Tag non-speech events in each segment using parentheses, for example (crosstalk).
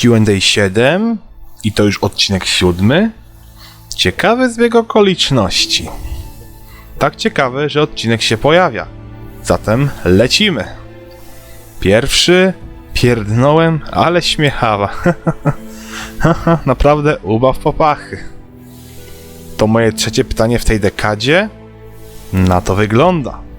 Q&A 7 i to już odcinek siódmy. Ciekawy zbieg okoliczności. Tak ciekawe, że odcinek się pojawia. Zatem lecimy. Pierwszy pierdnąłem, ale śmiechawa. (laughs) Naprawdę ubaw popachy. To moje trzecie pytanie w tej dekadzie? Na to wygląda.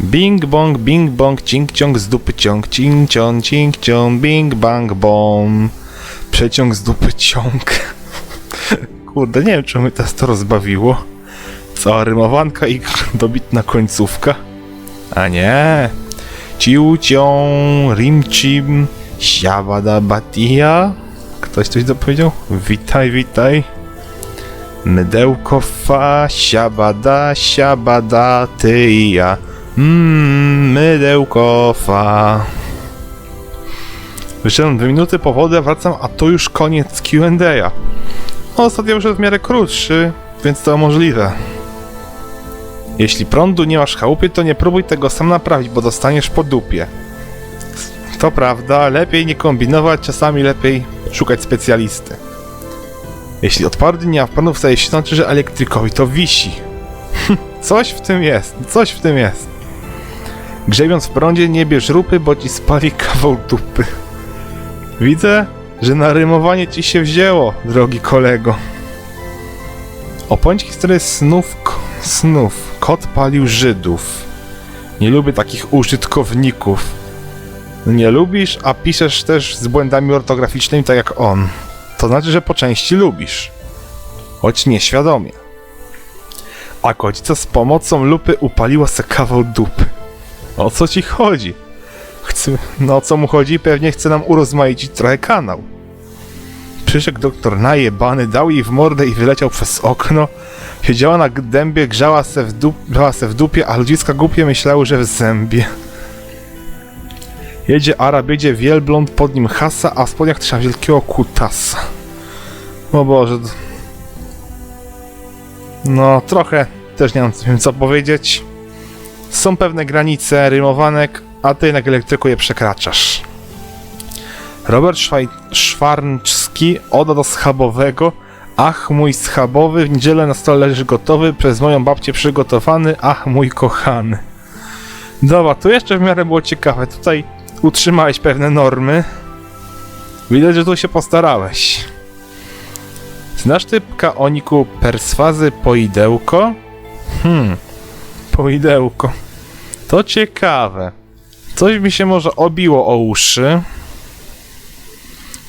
Bing bong, bing bong, cink ciąg z dupy ciąg, cink ciąg, cink ciąg, bing bang bom. Przeciąg z dupy ciąg. (laughs) Kurde, nie wiem, czy mnie teraz to rozbawiło. Cała rymowanka i (laughs) dobitna końcówka. A nie. Ciu cią, rim cim, siabada batia. Ktoś coś dopowiedział? Witaj, witaj. Mydełko fa, siabada, siabada, ty i ja. Mmm, mydełko fa. Wyszedłem dwie minuty po wodę, wracam, a to już koniec Q&A. Ostatnio już w miarę krótszy, więc to możliwe. Jeśli prądu nie masz w chałupie, to nie próbuj tego sam naprawić, bo dostaniesz po dupie. To prawda, lepiej nie kombinować, czasami lepiej szukać specjalisty. Jeśli odparty nie ma prądu w staje się, znaczy, że elektrykowi to wisi. (laughs) coś w tym jest, coś w tym jest. Grzebiąc w prądzie nie bierz rupy, bo ci spali kawał dupy. Widzę, że na rymowanie ci się wzięło, drogi kolego. Opowiem historię snów, snów. Kot palił Żydów. Nie lubię takich użytkowników. Nie lubisz, a piszesz też z błędami ortograficznymi tak jak on. To znaczy, że po części lubisz. Choć nieświadomie. A kocica z pomocą lupy upaliła se kawał dupy. O co ci chodzi? Chce, no o co mu chodzi? Pewnie chce nam urozmaicić trochę kanał. Przyszedł doktor najebany, dał jej w mordę i wyleciał przez okno. Siedziała na dębie, grzała se w, dup, se w dupie, a ludziska głupie myślały, że w zębie. Jedzie Arab, jedzie wielbląd, pod nim hasa, a w spodniach trzyma wielkiego kutasa. O Boże. No, trochę też nie wiem co powiedzieć. Są pewne granice rymowanek, a ty jednak elektryku je przekraczasz. Robert Szwaj- Oda do schabowego. Ach, mój schabowy, w niedzielę na stole leży gotowy, przez moją babcię przygotowany, ach, mój kochany. Dobra, tu jeszcze w miarę było ciekawe. Tutaj utrzymałeś pewne normy. Widać, że tu się postarałeś. Znasz typka oniku perswazy poidełko? Hmm, poidełko. To ciekawe. Coś mi się może obiło o uszy.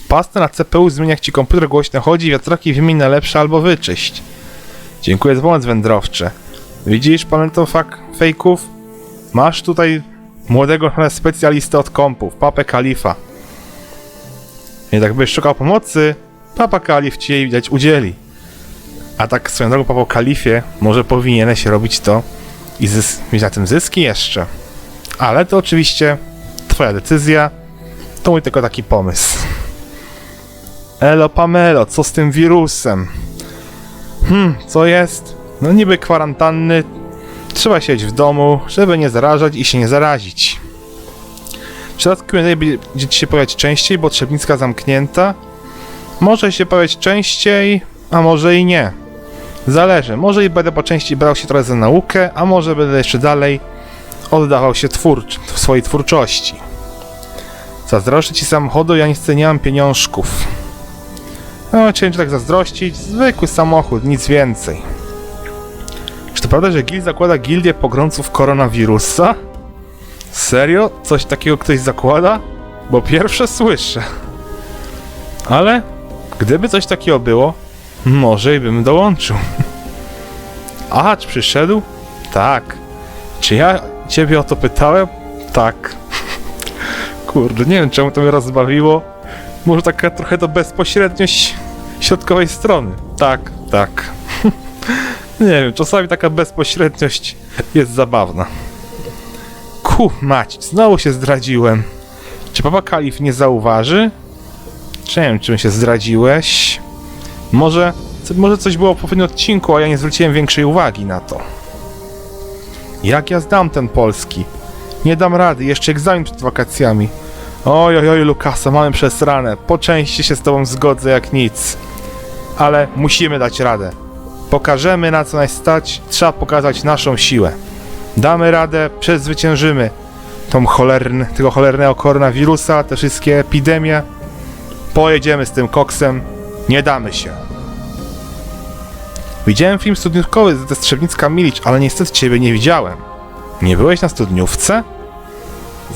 Pastę na CPU zmienia jak ci komputer głośno chodzi, wiatraki wymień na lepsze albo wyczyść. Dziękuję za pomoc wędrowcze. Widzisz pamiętam fak fejków? Masz tutaj młodego specjalistę od kompów, papę kalifa. I tak byś szukał pomocy, papa kalif ci jej widać udzieli. A tak swoją drogą papo kalifie, może powinieneś robić to i mieć na tym zyski jeszcze. Ale to oczywiście twoja decyzja, to mój tylko taki pomysł. Elo Pamelo, co z tym wirusem? Hmm, co jest? No niby kwarantanny, trzeba siedzieć w domu, żeby nie zarażać i się nie zarazić. Przypadku Q&A będzie się pojawiać częściej, bo Trzebnicka zamknięta. Może się pojawiać częściej, a może i nie. Zależy, może i będę po części brał się trochę za naukę, a może będę jeszcze dalej oddawał się twórcz, w swojej twórczości. Zazdroszczę ci samochodu, ja nic nie mam pieniążków. No, chciałem ci tak zazdrościć, zwykły samochód, nic więcej. Czy to prawda, że Gil zakłada gildię pogromców koronawirusa? Serio? Coś takiego ktoś zakłada? Bo pierwsze słyszę. Ale gdyby coś takiego było, może i bym dołączył. (laughs) Aha, czy przyszedł? Tak. Czy ja ciebie o to pytałem? Tak. (laughs) Kurde, nie wiem czemu to mnie rozbawiło. Może taka trochę to bezpośredniość środkowej strony. Tak, tak. (laughs) nie wiem, czasami taka bezpośredniość jest zabawna. Ku, mać, znowu się zdradziłem. Czy papa Kalif nie zauważy? Czy nie wiem, czym się zdradziłeś? Może, może coś było w poprzednim odcinku, a ja nie zwróciłem większej uwagi na to. Jak ja zdam ten polski? Nie dam rady, jeszcze egzamin przed wakacjami. Oj, oj, oj, Lukasa, mamy przesrane. Po części się z tobą zgodzę jak nic. Ale musimy dać radę. Pokażemy na co nas stać, trzeba pokazać naszą siłę. Damy radę, przezwyciężymy tą cholerne, tego cholernego koronawirusa, te wszystkie epidemie. Pojedziemy z tym koksem, nie damy się. Widziałem film studniówkowy ze Strzewnicka Milicz, ale niestety ciebie nie widziałem. Nie byłeś na studniówce?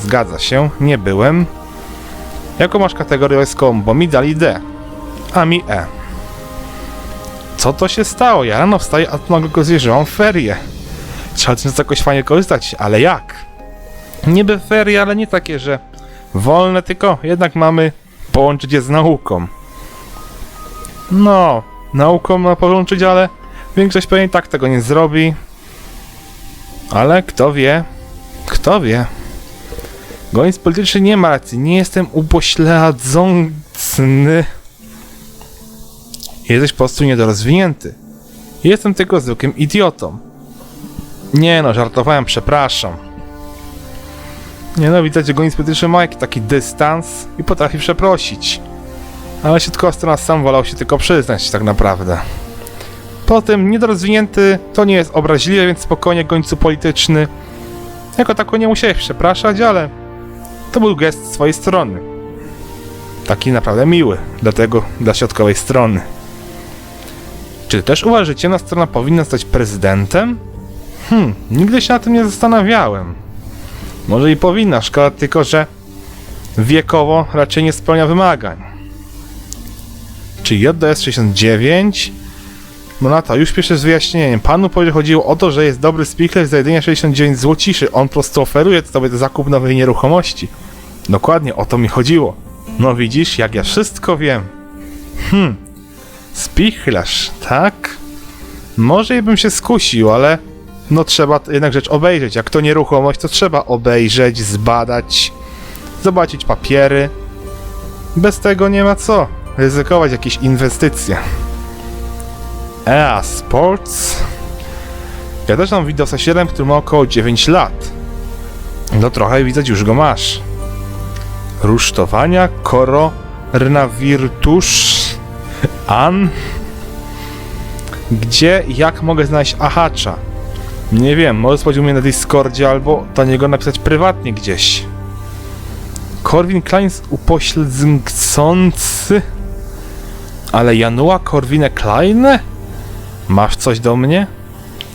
Zgadza się, nie byłem. Jaką masz kategorię wojskową? Bo mi dali D, a mi E. Co to się stało? Ja rano wstaję, a tu nagle go zjeżdżam ferie. Trzeba z jakoś fajnie korzystać, ale jak? Niby ferie, ale nie takie, że wolne, tylko jednak mamy połączyć je z nauką. No, nauką ma połączyć, ale większość pewnie tak tego nie zrobi. Ale kto wie? Kto wie? Gońc polityczny nie ma racji, nie jestem upośledzony. Jesteś po prostu niedorozwinięty. Jestem tylko zwykłym idiotą. Nie no, żartowałem, przepraszam. Nie no, widać, że Gońc polityczny ma jakiś taki dystans i potrafi przeprosić. Ale Siedkowski sam wolał się tylko przyznać tak naprawdę. Potem niedorozwinięty to nie jest obraźliwe, więc spokojnie gońcu polityczny. Jako tako nie musiałeś przepraszać, ale to był gest z swojej strony. Taki naprawdę miły, dlatego dla środkowej strony. Czy też uważacie, na strona powinna stać prezydentem? Hmm, nigdy się na tym nie zastanawiałem. Może i powinna, szkoda tylko, że wiekowo raczej nie spełnia wymagań. Czy JDS 69? No na to, już pierwsze z wyjaśnieniem. Panu chodziło o to, że jest dobry speaker za jedynie 69 złociszy. On po prostu oferuje tobie zakup nowej nieruchomości. Dokładnie o to mi chodziło. No widzisz, jak ja wszystko wiem. Hmm. Spichlarz, tak? Może bym się skusił, ale no trzeba jednak rzecz obejrzeć. Jak to nieruchomość, to trzeba obejrzeć, zbadać, zobaczyć papiery. Bez tego nie ma co. Ryzykować jakieś inwestycje. EA Sports. Ja też mam Windowsa 7, który ma około 9 lat. No trochę widać już go masz. Rusztowania, koronawirtusz, an. Gdzie, jak mogę znaleźć ahacza? Nie wiem, może sprawdził mnie na Discordzie albo do niego napisać prywatnie gdzieś. Korwin Klein upośledzący? Ale Januła Korwinę Kleine? Masz coś do mnie?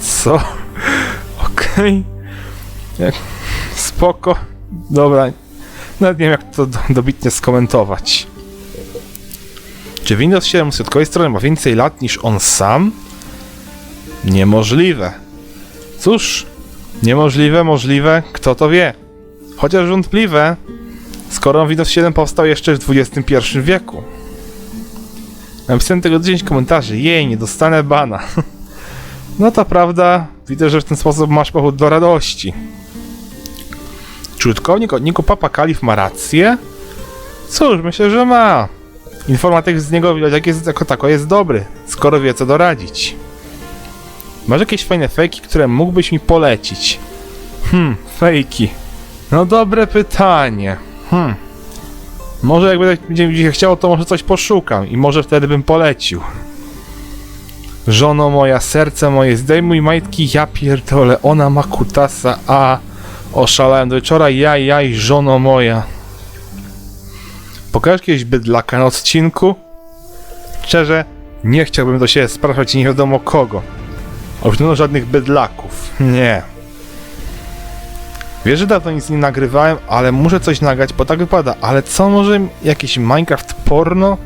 Co? (laughs) Okej. Jak... Spoko. Dobra. Nawet nie wiem jak to do, dobitnie skomentować. Czy Windows 7 z środkowej strony ma więcej lat niż on sam? Niemożliwe. Cóż, niemożliwe, możliwe, kto to wie. Chociaż wątpliwe, skoro Windows 7 powstał jeszcze w XXI wieku. Napisałem tego 10 komentarzy. Jej, nie dostanę bana. (laughs) No to prawda, widzę, że w ten sposób masz powód do radości. Czy użytkownik od niku Papa Kalif ma rację? Cóż, myślę, że ma. Informatyk z niego widać, jak jest, jako tako jest dobry, skoro wie co doradzić. Masz jakieś fajne fejki, które mógłbyś mi polecić? Hmm, fejki. No dobre pytanie. Hmm. Może jakby będzie mi się chciało, to może coś poszukam i może wtedy bym polecił. Żono moja, serce moje, zdejmuj majtki, ja pierdolę, ona ma kutasa, a oszalałem do wieczora, jaj, jaj, żono moja. Pokażesz kiedyś bydlaka na odcinku? Szczerze, nie chciałbym do siebie spraszać nie wiadomo kogo. Oprócz no żadnych bydlaków. Nie. Wiesz, że dawno nic nie nagrywałem, ale muszę coś nagrać, bo tak wypada. Ale co, może jakiś Minecraft porno?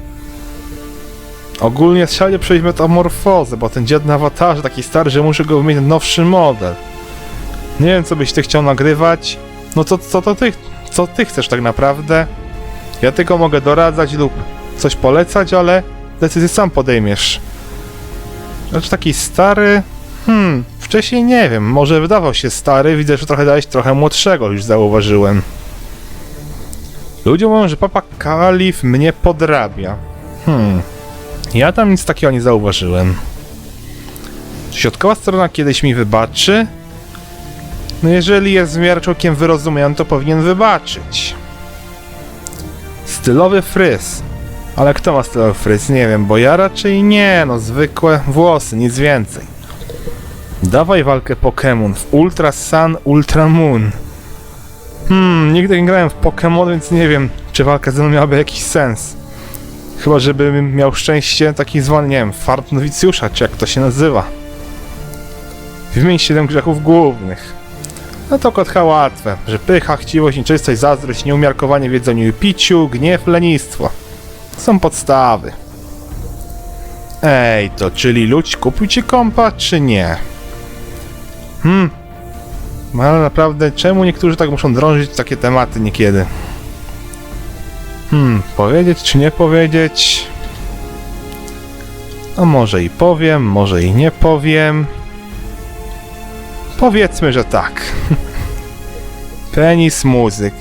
Ogólnie szalnie przejść metamorfozę, bo ten dziad na awatarze taki stary, że muszę go mieć nowszy model. Nie wiem, co byś ty chciał nagrywać. No co, co to ty, co ty chcesz tak naprawdę? Ja tylko mogę doradzać lub coś polecać, ale decyzję sam podejmiesz. Znaczy taki stary... Hmm, wcześniej nie wiem, może wydawał się stary, widzę, że trochę dałeś trochę młodszego, już zauważyłem. Ludzie mówią, że Papa Kalif mnie podrabia. Hmm, ja tam nic takiego nie zauważyłem. Czy środkowa strona kiedyś mi wybaczy? No jeżeli jest w miarę człowiekiem wyrozumiałym, to powinien wybaczyć. Stylowy fryz. Ale kto ma stylowy fryz? Nie wiem, bo ja raczej nie, no zwykłe włosy, nic więcej. Dawaj walkę Pokémon w Ultra Sun, Ultra Moon. Hmm, nigdy nie grałem w Pokémon, więc nie wiem, czy walka ze mną miałaby jakiś sens. Chyba, żebym miał szczęście taki zwany, nie wiem, fart nowicjusza, czy jak to się nazywa. Wymień 7 grzechów głównych. No to kotka łatwe, że pycha, chciwość, nieczystość, zazdrość, nieumiarkowanie w jedzeniu i piciu, gniew, lenistwo. Są podstawy. Ej, to czyli ludź kupił ci kompa, czy nie? Hmm. No ale naprawdę, czemu niektórzy tak muszą drążyć takie tematy niekiedy? Hmm, powiedzieć czy nie powiedzieć? A może i powiem, może i nie powiem. Powiedzmy, że tak. (laughs) Penis muzyk.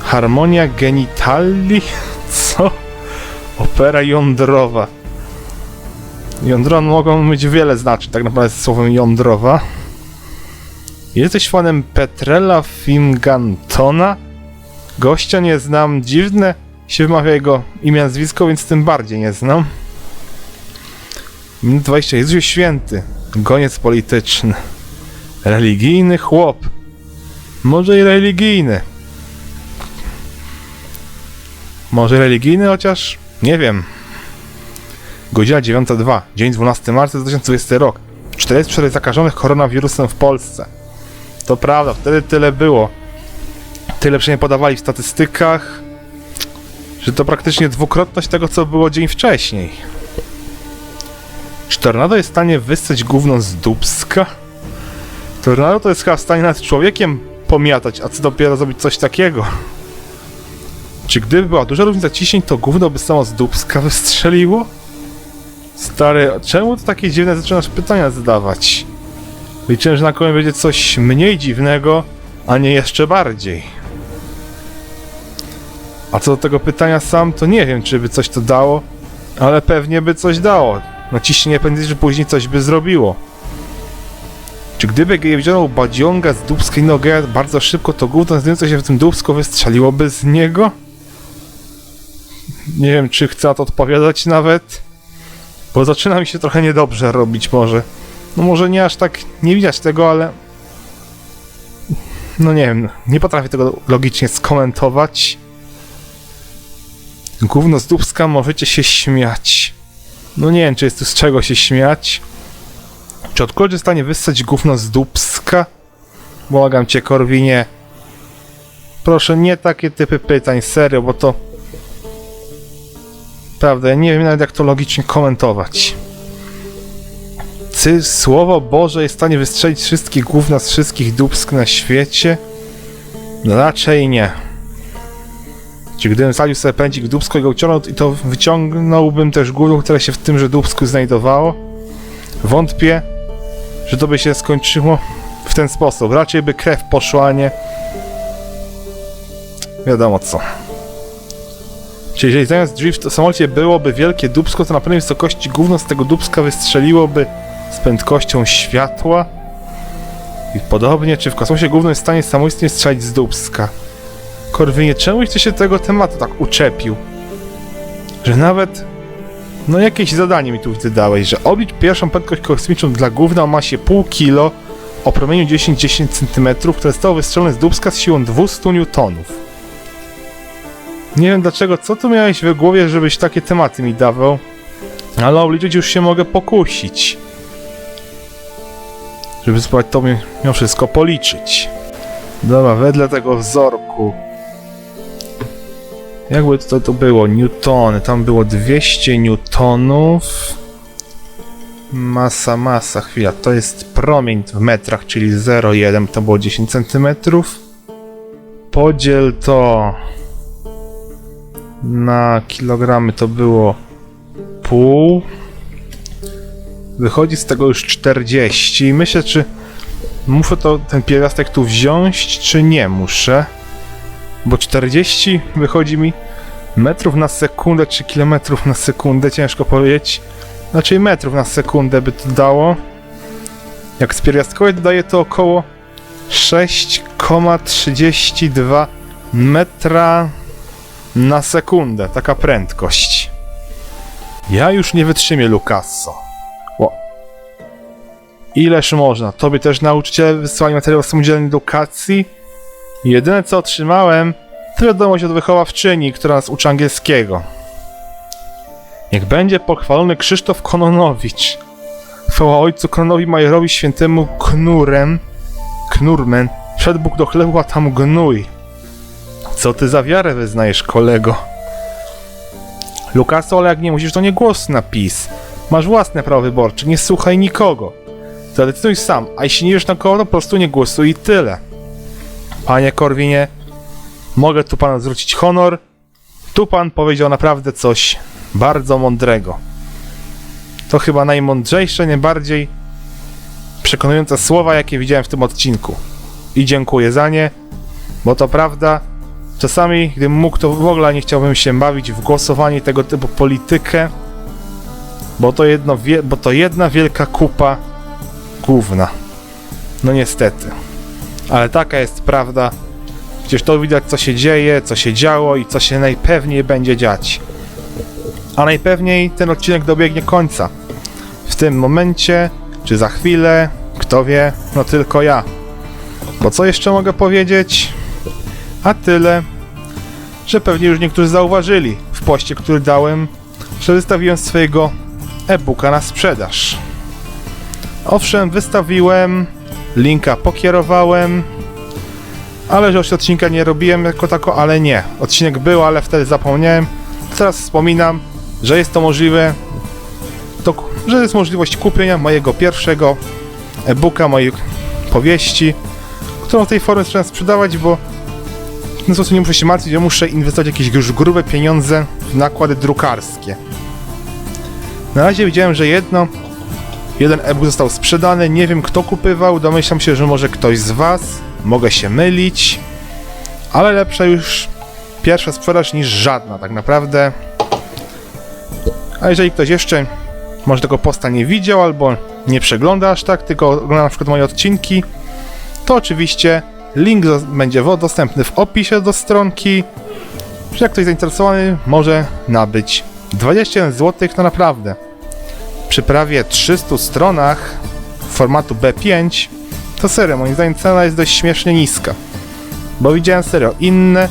Harmonia genitali? (laughs) Co? Opera jądrowa. Jądrowa mogą mieć wiele znaczeń, tak naprawdę słowem jądrowa. Jesteś fanem Petrella Fingantona? Gościa nie znam, dziwne się wymawia jego imię, nazwisko, więc tym bardziej nie znam. Minut 20, Jezu Święty, goniec polityczny. Religijny chłop. Może i religijny. Może religijny, chociaż nie wiem. Godzina 9.02, dzień 12 marca 2020 rok. 404 zakażonych koronawirusem w Polsce. To prawda, wtedy tyle było. Tyle przynajmniej podawali w statystykach, że to praktycznie dwukrotność tego, co było dzień wcześniej. Czy tornado jest w stanie wyssać gówno z dubska? Tornado to jest chyba w stanie nad człowiekiem pomiatać, a co dopiero zrobić coś takiego? Czy gdyby była duża różnica ciśnień, to gówno by samo z dubska wystrzeliło? Stary, czemu to takie dziwne zaczynasz pytania zadawać? Liczyłem, że na koniec będzie coś mniej dziwnego, a nie jeszcze bardziej. A co do tego pytania sam, to nie wiem, czy by coś to dało, ale pewnie by coś dało. No ciśnienie pędzi, że później coś by zrobiło. Czy gdyby wziął badzionga z dubskiej nogę bardzo szybko, to gówno znajdujące się w tym dubsku wystrzeliłoby z niego? Nie wiem, czy chcę na to odpowiadać nawet. Bo zaczyna mi się trochę niedobrze robić może. No może nie aż tak nie widać tego, ale... No nie wiem, nie potrafię tego logicznie skomentować. Gówno z dubska możecie się śmiać. No nie wiem, czy jest tu z czego się śmiać. Czy od kogoś stanie wyssać gówno z dubska? Błagam cię, Korwinie. Proszę, nie takie typy pytań, serio, bo to... Prawda, ja nie wiem nawet jak to logicznie komentować. Czy Słowo Boże jest w stanie wystrzelić wszystkie gówna z wszystkich dubsk na świecie? No raczej nie. Czy gdybym wsadził sobie pędzik w dubsko i go uciągnął, to wyciągnąłbym też gówno, które się w tymże dubsku znajdowało? Wątpię, że to by się skończyło w ten sposób. Raczej by krew poszła, a nie... Wiadomo co. Czyli jeżeli zamiast drzwi w samolocie byłoby wielkie dubsko, to na pewnej wysokości gówno z tego dubska wystrzeliłoby z prędkością światła? I podobnie, czy w kosmosie gówno jest w stanie samoistnie strzelić z dubska? Korwinie, czemuś ty się tego tematu tak uczepił? Że nawet... No jakieś zadanie mi tu widzę dałeś, że oblicz pierwszą prędkość kosmiczną dla gówna o masie pół kilo o promieniu 10-10 cm, które zostało wystrzelone z dubska z siłą 200 newtonów. Nie wiem dlaczego, co tu miałeś w głowie, żebyś takie tematy mi dawał, ale obliczyć już się mogę pokusić. Żeby spróbować to mi mimo wszystko policzyć. Dobra, wedle tego wzorku. Jakby to, to było? Newtony. Tam było 200 newtonów. Masa, masa, chwila. To jest promień w metrach, czyli 0,1 to było 10 cm. Podziel to na kilogramy to było pół. Wychodzi z tego już 40. I myślę, czy muszę to, ten pierwiastek tu wziąć, czy nie muszę. Bo 40 wychodzi mi metrów na sekundę, czy kilometrów na sekundę, ciężko powiedzieć. Znaczy metrów na sekundę by to dało. Jak z pierwiastkowej dodaje to około 6,32 metra Na sekundę, taka prędkość. Ja już nie wytrzymię, Lucasso. Ileż można? Tobie też nauczyciele wysłali materiał samodzielnej edukacji? Jedyne co otrzymałem, to wiadomość od wychowawczyni, która nas uczy angielskiego. Niech będzie pochwalony Krzysztof Kononowicz. Chwała ojcu Kononowi Majerowi świętemu Knurem. Knurmen. Wszedł Bóg do chlebu, a tam gnój. Co ty za wiarę wyznajesz, kolego? Lukaso, ale jak nie musisz, to nie głos na PiS. Masz własne prawo wyborcze, nie słuchaj nikogo. Zadecyduj sam, a jeśli nie wiesz na kogo, po prostu nie głosuj i tyle. Panie Korwinie, mogę tu panu zwrócić honor. Tu pan powiedział naprawdę coś bardzo mądrego. To chyba najmądrzejsze, najbardziej przekonujące słowa, jakie widziałem w tym odcinku. I dziękuję za nie, bo to prawda. Czasami, gdybym mógł, to w ogóle nie chciałbym się bawić w głosowanie tego typu politykę, bo to, jedno bo to jedna wielka kupa gówna. No niestety. Ale taka jest prawda. Przecież to widać, co się dzieje, co się działo i co się najpewniej będzie dziać. A najpewniej ten odcinek dobiegnie końca. W tym momencie, czy za chwilę, kto wie, no tylko ja. Bo co jeszcze mogę powiedzieć? A tyle, że pewnie już niektórzy zauważyli w poście, który dałem, że wystawiłem swojego e-booka na sprzedaż. Owszem, wystawiłem, linka pokierowałem, ale że odcinka nie robiłem jako tako, ale nie. Odcinek był, ale wtedy zapomniałem. Teraz wspominam, że jest to możliwe, to, że jest możliwość kupienia mojego pierwszego e-booka, mojej powieści, którą w tej formie zacząłem sprzedawać, bo w ten sposób nie muszę się martwić, że muszę inwestować jakieś już grube pieniądze w nakłady drukarskie. Na razie widziałem, że jedno, jeden e-book został sprzedany, nie wiem kto kupywał, domyślam się, że może ktoś z was, mogę się mylić, ale lepsza już pierwsza sprzedaż niż żadna, tak naprawdę. A jeżeli ktoś jeszcze może tego posta nie widział albo nie przegląda aż tak, tylko ogląda na przykład moje odcinki, to oczywiście link do, będzie dostępny w opisie do stronki. Jak ktoś zainteresowany, może nabyć 21 zł to naprawdę. Przy prawie 300 stronach formatu B5 to serio, moim zdaniem cena jest dość śmiesznie niska. Bo widziałem serio inne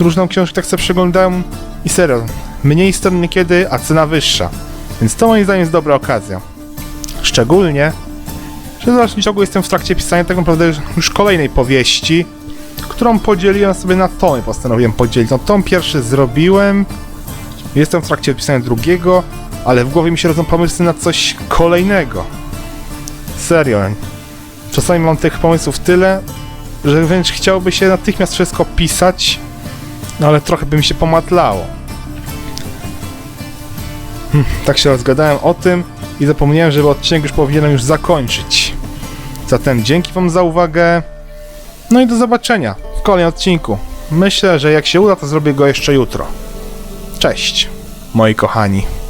różną książkę, tak sobie przeglądałem i serio, mniej stron niekiedy, a cena wyższa. Więc to moim zdaniem jest dobra okazja. Szczególnie, że w dalszym ciągu jestem w trakcie pisania tak naprawdę już kolejnej powieści, którą podzieliłem sobie na tomy, postanowiłem podzielić. No tom pierwszy zrobiłem, jestem w trakcie pisania drugiego, ale w głowie mi się rodzą pomysły na coś kolejnego. Serio. Czasami mam tych pomysłów tyle, że wręcz chciałoby się natychmiast wszystko pisać, no ale trochę by mi się pomatlało. Hm, tak się rozgadałem o tym i zapomniałem, że odcinek już powinienem już zakończyć. Zatem dzięki wam za uwagę. No i do zobaczenia w kolejnym odcinku. Myślę, że jak się uda, to zrobię go jeszcze jutro. Cześć, moi kochani.